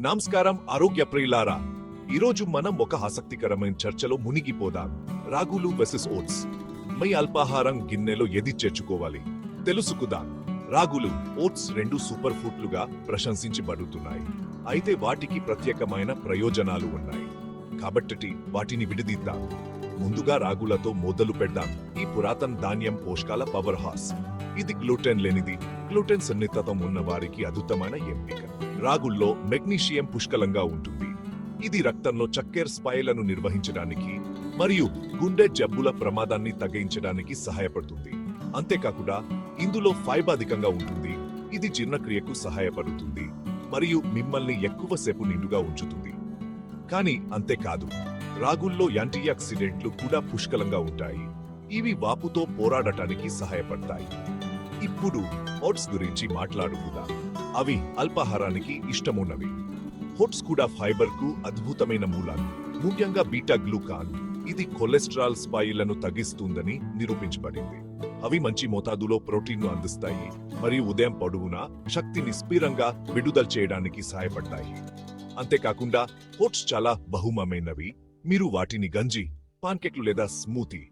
నమస్కారం ఆరోగ్య ప్రియులారా. ఈరోజు మనం ఒక ఆసక్తికరమైన చర్చలో మునిగిపోదాం. రాగులు వెసెస్ ఓట్స్ మై అల్పాహారం గిన్నెలో ఎది చేర్చుకోవాలి? తెలుసుకుదాం. రాగులు ఓట్స్ రెండు సూపర్ ఫుడ్లుగా ప్రశంసించబడుతున్నాయి. అయితే వాటికి ప్రత్యేకమైన ప్రయోజనాలు ఉన్నాయి. కాబట్టి వాటిని విడదీద్దాం. ముందుగా రాగులతో మొదలు పెడదాం. ఈ పురాతన ధాన్యం పోషకాల పవర్ హాస్ ఇది గ్లూటెన్ లేనిది గ్లూటెన్ సన్నిహితం ఉన్న వారికి అద్భుతమైన ఎంపిక. రాగుల్లో మెగ్నీషియం పుష్కలంగా ఉంటుంది. ఇది రక్తంలో చక్కెర స్పాయిలను నిర్వహించడానికి మరియు గుండె జబ్బుల ప్రమాదాన్ని తగ్గించడానికి సహాయపడుతుంది. అంతేకాకుండా ఇందులో ఫైబర్ అధికంగా ఉంటుంది. ఇది జీర్ణక్రియకు సహాయపడుతుంది మరియు మిమ్మల్ని ఎక్కువసేపు నిండుగా ఉంచుతుంది. కానీ అంతేకాదు రాగుల్లో యాంటీయాక్సిడెంట్లు కూడా పుష్కలంగా ఉంటాయి. ఇవి వాపుతో పోరాడటానికి సహాయపడతాయి. ఇప్పుడు ఓట్స్ గురించి మాట్లాడుకుందాం. అవి అల్పాహారానికి ఇష్టమున్నవి. ఓట్స్ కూడా ఫైబర్కు అద్భుతమైన మూలాలు. ముఖ్యంగా బీటా గ్లూకాన్ ఇది కొలెస్ట్రాల్ స్పాయిలను తగ్గిస్తుందని నిరూపించబడింది. అవి మంచి మోతాదులో ప్రోటీన్ను అందిస్తాయి మరియు ఉదయం పొడవునా శక్తిని స్థిరంగా విడుదల చేయడానికి సహాయపడతాయి. అంతేకాకుండా ఓట్స్ చాలా బహుమమైనవి. మీరు వాటిని గంజి పాన్కెట్లు లేదా స్మూతీ